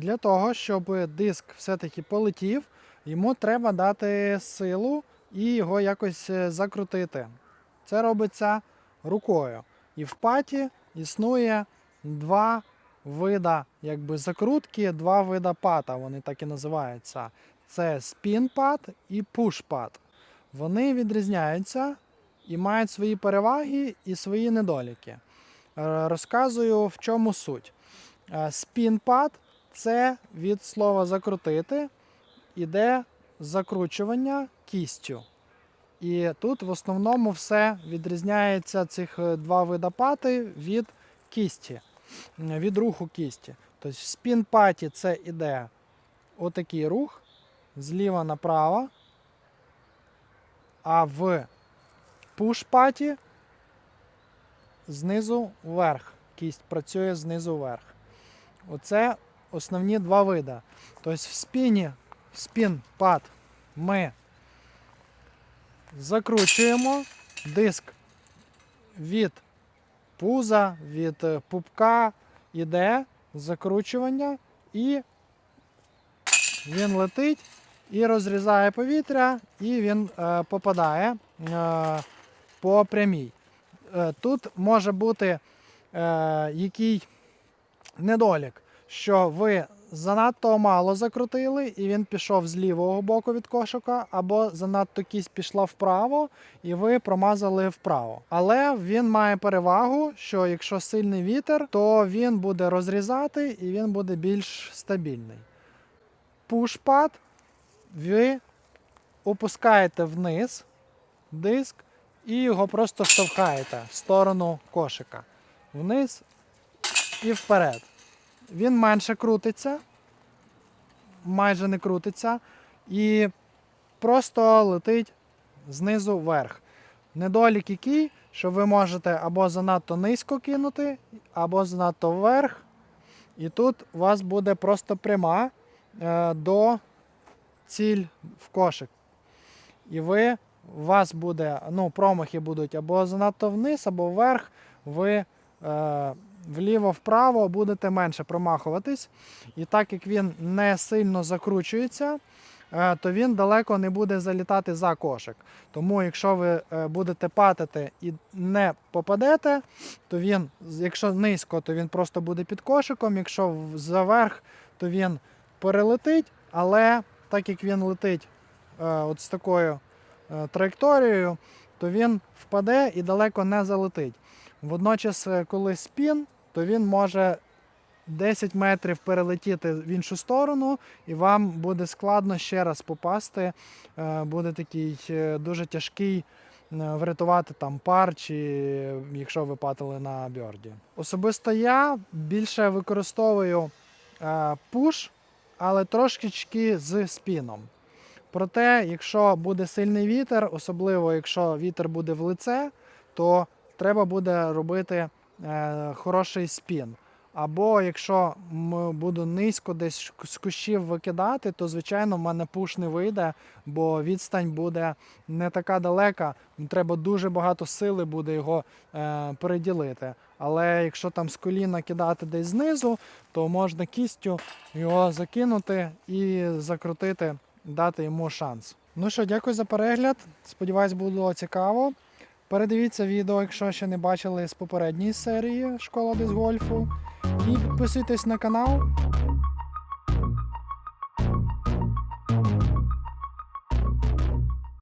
Для того, щоб диск все-таки полетів, йому треба дати силу і його якось е, закрутити. Це робиться рукою. І в паті існує два вида якби, закрутки, два вида пата, вони так і називаються. Це спін-пад і пуш-пад. Вони відрізняються і мають свої переваги і свої недоліки. Е, Розказую, в чому суть. Е, Спін-пад це від слова закрутити, іде закручування кістю. І тут в основному все відрізняється цих е, два вида пати від кісті, від руху кісті. Тобто в спін-паті це іде отакий рух зліва направо, а в пуш-паті знизу вверх. Кість працює знизу вверх. Оце основні два види. Тобто в спіні, в спін-пад ми закручуємо диск від пуза, від е, пупка іде закручування, і він летить і розрізає повітря, і він е, попадає е, по прямій. Е, тут може бути е, який недолік, що ви занадто мало закрутили, і він пішов з лівого боку від кошика, або занадто кість пішла вправо, і ви промазали вправо. Але він має перевагу, що якщо сильний вітер, то він буде розрізати і він буде більш стабільний. Пушпад ви опускаєте вниз диск і його просто штовхаєте в сторону кошика. Вниз і вперед. Він менше крутиться, майже не крутиться, і просто летить знизу вверх. Недолік який, що ви можете або занадто низько кинути, або занадто вверх. І тут у вас буде просто пряма е, до ціль в кошик. І ви, у вас буде, ну, промахи будуть або занадто вниз, або вверх. Ви е, вліво-вправо будете менше промахуватись. І так як він не сильно закручується, е, то він далеко не буде залітати за кошик. Тому, якщо ви е, будете патити і не попадете, то він, якщо низько, то він просто буде під кошиком. Якщо заверх, то він перелетить, але так як він летить е, от з такою траєкторією, то він впаде і далеко не залетить. Водночас, коли спін, то він може 10 метрів перелетіти в іншу сторону, і вам буде складно ще раз попасти. Е, Буде такий е, дуже тяжкий е, врятувати там пар, чи якщо ви патили на бьорді. Особисто я більше використовую пуш, але трошечки з спіном. Проте, якщо буде сильний вітер, особливо якщо вітер буде в лице, то треба буде робити хороший спін. Або якщо буду низько десь з кущів викидати, то звичайно в мене пуш не вийде, бо відстань буде не така далека. Треба дуже багато сили буде його е, переділити. Але якщо там з коліна кидати десь знизу, то можна кістю його закинути і закрутити, дати йому шанс. Ну що, дякую за перегляд. Сподіваюсь, було цікаво. Передивіться відео, якщо ще не бачили з попередньої серії Школа дисгольфу. І підписуйтесь на канал.